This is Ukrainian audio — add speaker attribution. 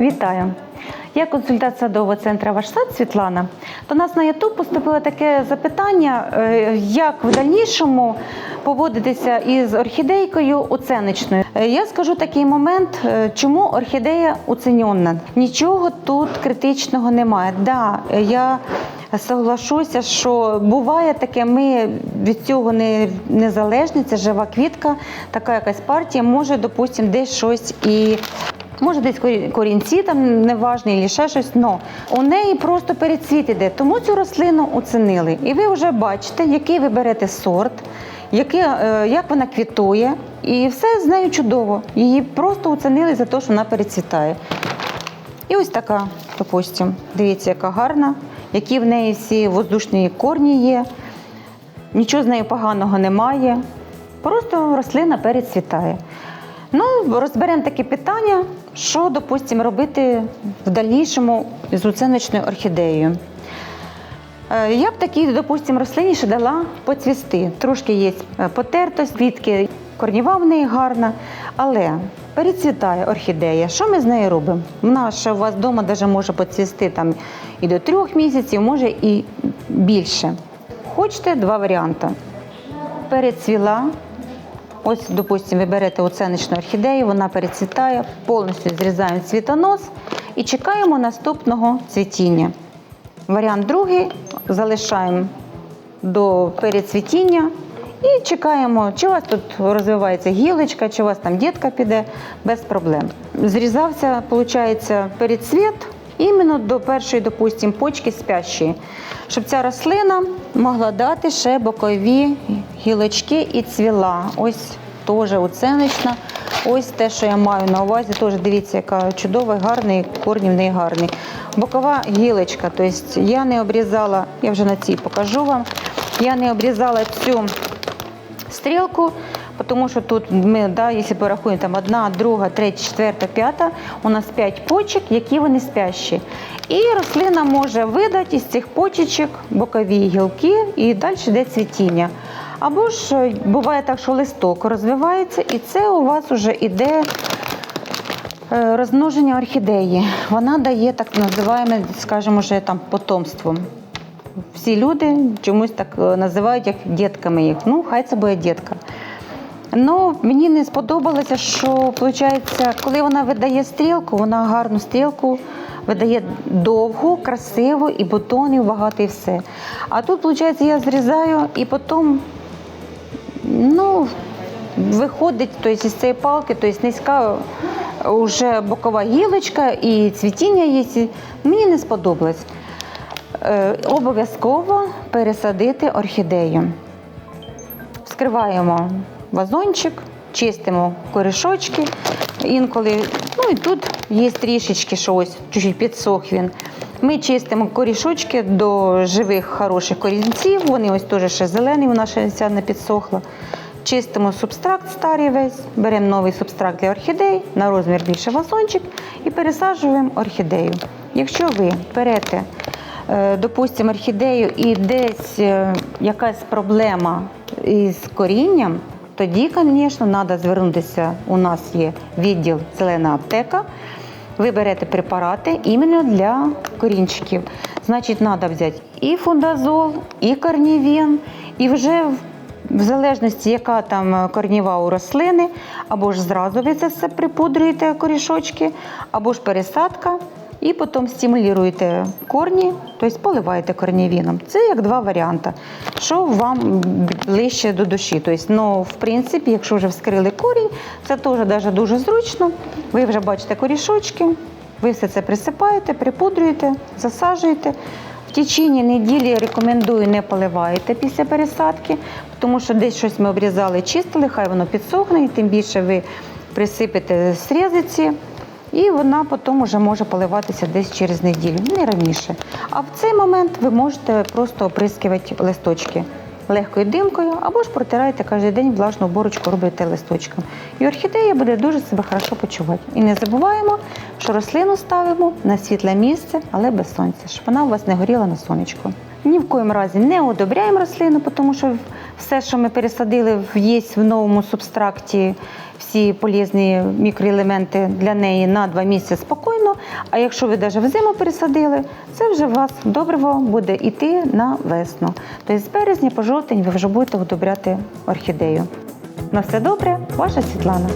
Speaker 1: Вітаю! Я консультант садового центру «Ваш сад» Світлана. До нас на YouTube поступило таке запитання, е, як в дальнішому поводитися із орхідейкою оценочною. Е, Я скажу такий момент, е, чому орхідея оціньонна. Нічого тут критичного немає. Да, я соглашуся, що буває таке, ми від цього не незалежні, це жива квітка, така якась партія може, допустимо, десь щось і Може, десь корінці там неважні, або ще щось. Но у неї просто перецвіт іде. Тому цю рослину оцінили. І ви вже бачите, який ви берете сорт, який, е, як вона квітує, і все з нею чудово. Її просто оцінили за те, що вона перецвітає. І ось така, допустимо, дивіться, яка гарна, які в неї всі воздушні корні є. Нічого з нею поганого немає. Просто рослина перецвітає. Ну, розберемо таке питання, що, допустимо, робити в дальнішому з оценочною орхідеєю. Е, Я б такій, допустимо, рослині ще дала поцвісти. Трошки є е, потертость, квітки, корніва в неї гарна, але перецвітає орхідея. Що ми з нею робимо? Вона ще у вас вдома даже може поцвісти там і до трьох місяців, може і більше. Хочете два варіанти. Перецвіла, Ось, допустимо, ви берете оценочну орхідею, вона перецвітає, повністю зрізаємо цвітонос і чекаємо наступного цвітіння. Варіант другий залишаємо до перецвітіння і чекаємо, чи у вас тут розвивається гілочка, чи у вас там дітка піде, без проблем. Зрізався, виходить, перецвіт іменно до першої, допустимо, почки спящої, щоб ця рослина могла дати ще бокові гілочки і цвіла. Ось теж оценочна. Ось те, що я маю на увазі, теж дивіться, яка чудова, гарний, корні в неї гарні. Бокова гілочка, тобто я не обрізала, я вже на цій покажу вам, я не обрізала цю стрілку, тому що тут ми, да, якщо порахуємо, там одна, друга, третя, четверта, п'ята, у нас п'ять почок, які вони спящі. І рослина може видати із цих почечок бокові гілки і далі йде цвітіння. Або ж е, буває так, що листок розвивається, і це у вас вже іде е, розмноження орхідеї. Вона дає так називаємо, скажімо, вже там потомство. Всі люди чомусь так е, називають як дітками їх. Ну, хай це буде дітка. Ну, мені не сподобалося, що виходить, коли вона видає стрілку, вона гарну стрілку видає довгу, красиву, і бутонів багато, і все. А тут, виходить, я зрізаю і потім ну, виходить тобто, із цієї палки, тобто низька вже бокова гілочка і цвітіння є. Мені не сподобалось. Е, Обов'язково пересадити орхідею. Вскриваємо вазончик, чистимо корішочки. Інколи, ну і тут є трішечки щось, чуть-чуть підсох він. Ми чистимо корішочки до живих хороших корінців. Вони ось теж ще зелені, вона ще не підсохла. Чистимо субстракт старий весь, беремо новий субстракт для орхідей, на розмір більше вазончик і пересаджуємо орхідею. Якщо ви берете, е, допустимо, орхідею і десь е, якась проблема із корінням, тоді, звісно, треба звернутися. У нас є відділ зелена аптека. Ви берете препарати іменно для корінчиків. Значить, треба взяти і фундазол, і карнівін, і вже в- залежності, яка там корніва у рослини, або ж зразу ви це все припудрюєте корішочки, або ж пересадка, і потім стимулюєте корні, тобто поливаєте корнівіном. Це як два варіанти. Що вам ближче до душі. Тобто, ну, в принципі, якщо вже вскрили корінь, це теж дуже зручно. Ви вже бачите корішочки, ви все це присипаєте, припудрюєте, засаджуєте. В течение неділі рекомендую не поливайте після пересадки, тому що десь щось ми обрізали, чистили, хай воно підсохне, і тим більше ви присипете срізиці, і вона потім вже може поливатися десь через неділю, не раніше. А в цей момент ви можете просто оприскувати листочки легкою димкою або ж протираєте кожен день влажну борочку, робите листочком. І орхідея буде дуже себе хорошо почувати. І не забуваємо, що рослину ставимо на світле місце, але без сонця, щоб вона у вас не горіла на сонечку. Ні в коїм разі не одобряємо рослину, тому що Все, що ми пересадили, є в новому субстракті всі полезні мікроелементи для неї на два місяці спокійно. А якщо ви навіть в зиму пересадили, це вже у вас добриво буде йти на весну. Тобто з березня по жовтень ви вже будете удобряти орхідею. На все добре, ваша Світлана.